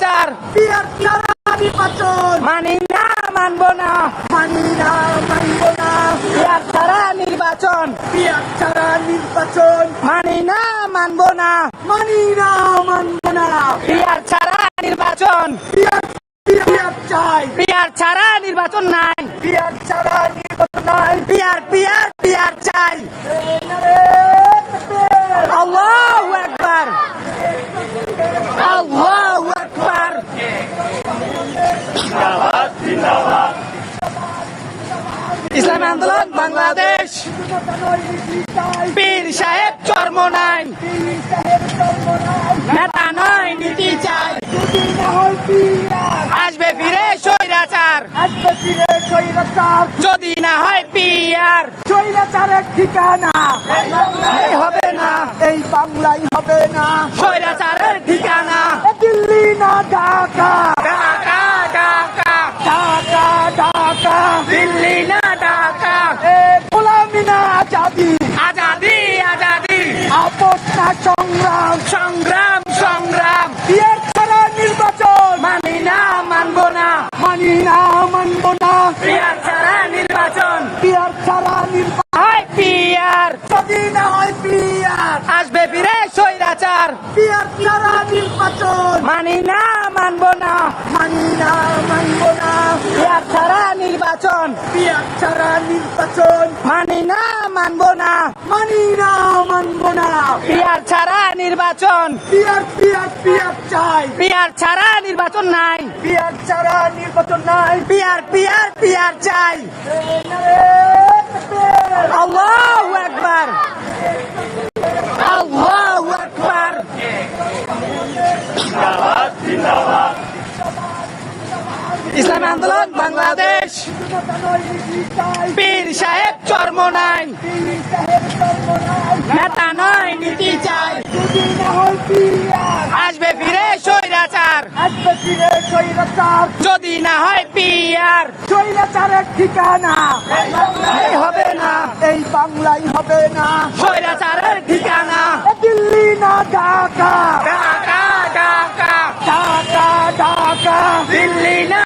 ছাড়া নির্বাচন মানি না, মানবো না। মানি না মানব না পিয়ার ছাড়া নির্বাচন। পিয়ার ছাড়া নির্বাচন মানি না, মানবো না। মানি না মানব না পিয়ার ছাড়া নির্বাচন। পিয়ার চাই পিয়ার ছাড়া নির্বাচন নাই। পিয়ার ছাড়া নির্বাচন নাই পিয়ার পিয়ার পিয়ার চাই। আল্লাহু আকবার আল্লাহু আকবার ইসলামী আন্দোলন বাংলাদেশ। পীর সাহেব চর্ম নাই। নেতা নয় নীতি চাই। আসবে ফিরে স্বৈরাচার। আসবে ফিরে স্বৈরাচার যদি না হয় পিয়ার স্বৈরাচারের ঠিকানা এই হবে না। এই বাংলায় হবে না স্বৈরাচারের ঠিকানা। দিল্লি না ঢাকা। না সংগ্রাম সংগ্রাম সংগ্রাম। বিয়ের ছাড়া নির্বাচন। মানি না মানবো না। মানি না মানব না। পিয়ার ছাড়া নির্বাচন। বিয়ার ছাড়া নির্বাচন। পিয়ার। যদি না হয় বিয়ার আসবে ফিরে স্বৈরাচার। বিয়ার ছাড়া নির্বাচন। মানি না মানবো না। মানি না মানব না। পিয়ার ছাড়া নির্বাচন। বিয়ার ছাড়া নির্বাচন। মানি না মানবো না মানি না মানব না। পিয়ার ছাড়া নির্বাচন। পিয়ার পিয়ার পিয়ার চাই। পিয়ার ছাড়া নির্বাচন নাই। পিয়ার ছাড়া নির্বাচন নাই। পিয়ার পিয়ার পিয়ার চাই। আল্লাহু আকবার আল্লাহু আকবার ইসলামী আন্দোলন, বাংলাদেশ। পীর সাহেব চর্ম নাই। নেতা নয়, নীতি চাই। আসবে ফিরে স্বৈরাচার। আসবে ফিরে স্বৈরাচার যদি না হয় পিয়ার স্বৈরাচারের ঠিকানা এই হবে না। এই বাংলায় হবে না স্বৈরাচারের ঠিকানা। দিল্লি না ঢাকা ঢাকা ঢাকা ঢাকা ঢাকা। দিল্লি না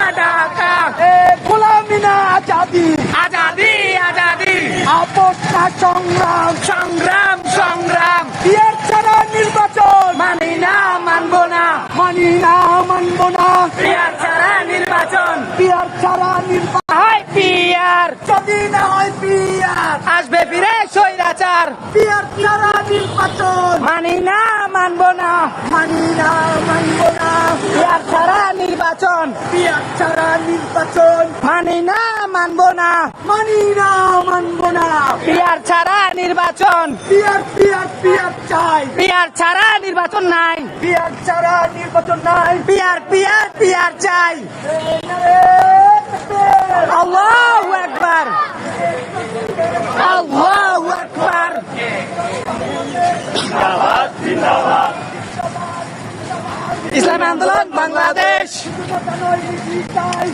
আজাদি সংগ্রাম সংগ্রাম সংগ্রাম। বিয়ের ছাড়া নির্বাচন। মানি না মানবো না। মানি না মানব না। পিয়ার ছাড়া নির্বাচন। বিয়ার ছাড়া নির্বাচন। হয় পিয়ার যদি না হয় বিয়ার। আসবে ফিরে স্বৈরাচার। বিয়ার ছাড়া নির্বাচন। মানি না মানবো না। মানি না মানব না। পিয়ার ছাড়া নির্বাচন। বিয়ার ছাড়া নির্বাচন। মানবো না মানি না মানব না। পিয়ার ছাড়া নির্বাচন। পিয়ার পিয়ার পিয়ার চাই। পিয়ার ছাড়া নির্বাচন নাই। বিয়ার ছাড়া নির্বাচন নাই। পিয়ার পিয়ার পিয়ার চাই আল্লাহু আকবার আল্লাহু আকবার ইসলামী আন্দোলন বাংলাদেশ।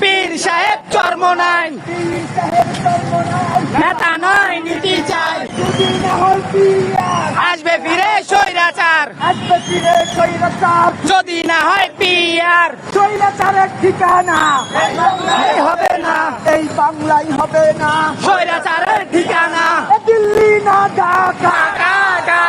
পীর সাহেব চর্ম নাই। নেতা নয় নীতি চাই। আসবে ফিরে স্বৈরাচার। আসবে ফিরে স্বৈরাচার যদি না হয় পিয়ার স্বৈরাচারের ঠিকানা এই হবে না। এই বাংলায় হবে না। স্বৈরাচারের ঠিকানা। দিল্লি না ঢাকা ঢাকা।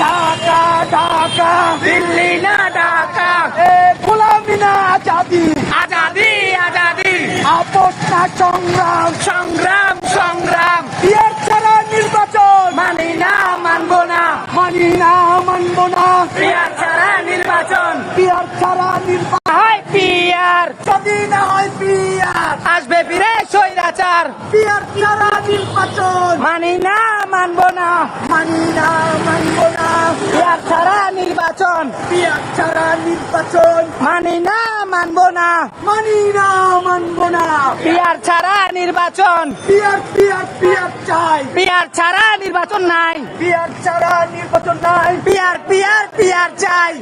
ঢাকা ঢাকা। ঢাকা দিল্লি না ঢাকা। এ গোলামি না আজাদি। আজাদি আজাদি। আপোষ না সংগ্রাম। সংগ্রাম সংগ্রাম। বিয়ের ছাড়া নির্বাচন। মানি না মানবো না। মানি না মানব না। পিয়ার ছাড়া নির্বাচন। বিয়ার ছাড়া নির্বাচন। হয় পিয়ার যদি না হয় বিয়ার। আসবে ফিরে স্বৈরাচার। বিয়ার ছাড়া নির্বাচন। মানি না মানবো না। মানি না মানব না। পিয়ার ছাড়া নির্বাচন। বিয়ার ছাড়া নির্বাচন। মানি না মানবো না। মানি না মানব না। পিয়ার ছাড়া নির্বাচন। বিয়ার বিয়ার বিয়ার চাই। পিয়ার ছাড়া নির্বাচন নাই। বিয়ার ছাড়া নির্বাচন নাই। পিয়ার পিয়ার পিয়ার চাই।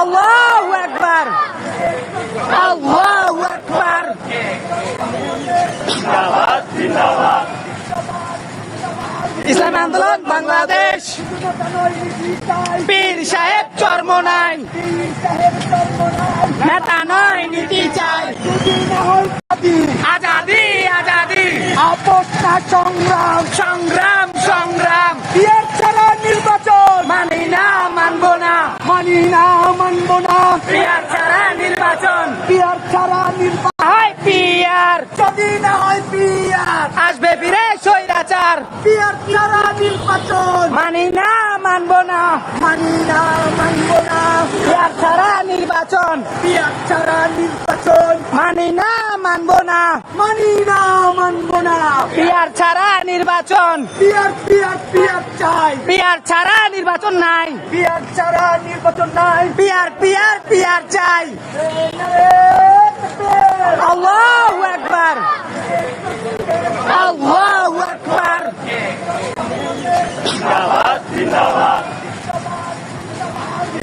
আল্লাহু আকবার। আল্লাহু আকবার ইসলামী আন্দোলন বাংলাদেশ। পীর সাহেব চর্ম নাই। নেতা নয় নীতি চাই। আজাদি আজাদি। আপোষ সংগ্রাম। সংগ্রাম সংগ্রাম। পিয়ার ছাড়া নির্বাচন। মানি না মানবো না। মানি না মানব না। ছাড়া নির্বাচন। পিয়ার ছাড়া নির্বাচন। হয় যদি না হয় পিয়ার আসবে ফিরে স্বৈরাচার। পিয়ার ছাড়া নির্বাচন মানি না মানবো না। মানি না মানব না। পিয়ার ছাড়া নির্বাচন। পিয়ার ছাড়া নির্বাচন মানি না মানবো না। মানি না মানব না। পিয়ার ছাড়া নির্বাচন। পিয়ার পিয়ার পিয়ার চাই। পিয়ার ছাড়া নির্বাচন নাই। পিয়ার ছাড়া নির্বাচন নাই। পিয়ার পিয়ার পিয়ার চাই। আল্লাহু আকবার আল্লাহু আকবার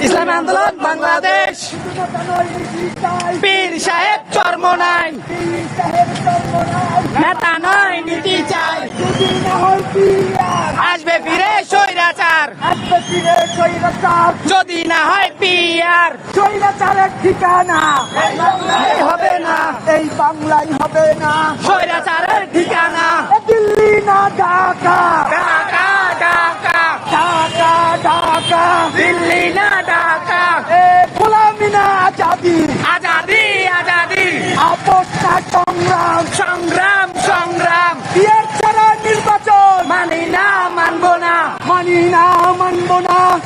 ইসলাম আন্দোলন বাংলাদেশ পীর সাহেব চর্ম নাই নেতা নয় নীতি চাই আসবে ফিরে স্বৈরাচার যদি না হয় পিয়ার স্বৈরাচারের ঠিকানা। এই হবে না। এই বাংলায় হবে না। স্বৈরাচারের ঠিকানা। দিল্লি না ঢাকা। ঢাকা ঢাকা। ঢাকা ঢাকা। দিল্লি না ঢাকা। এ গোলামি না আজাদি। আজাদি আজাদি। আপোষ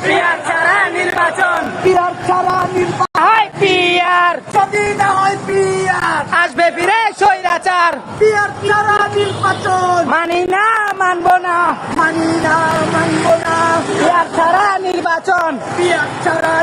পিয়ার ছাড়া নির্বাচন। পিয়ার ছাড়া নির্বাচন। হয় পিয়ার। যদি না হয় পিয়ার। আসবে ফিরে স্বৈরাচার। পিয়ার ছাড়া নির্বাচন। মানি না মানবো না। মানি না মানবো না। পিয়ার ছাড়া নির্বাচন। পিয়ার ছাড়া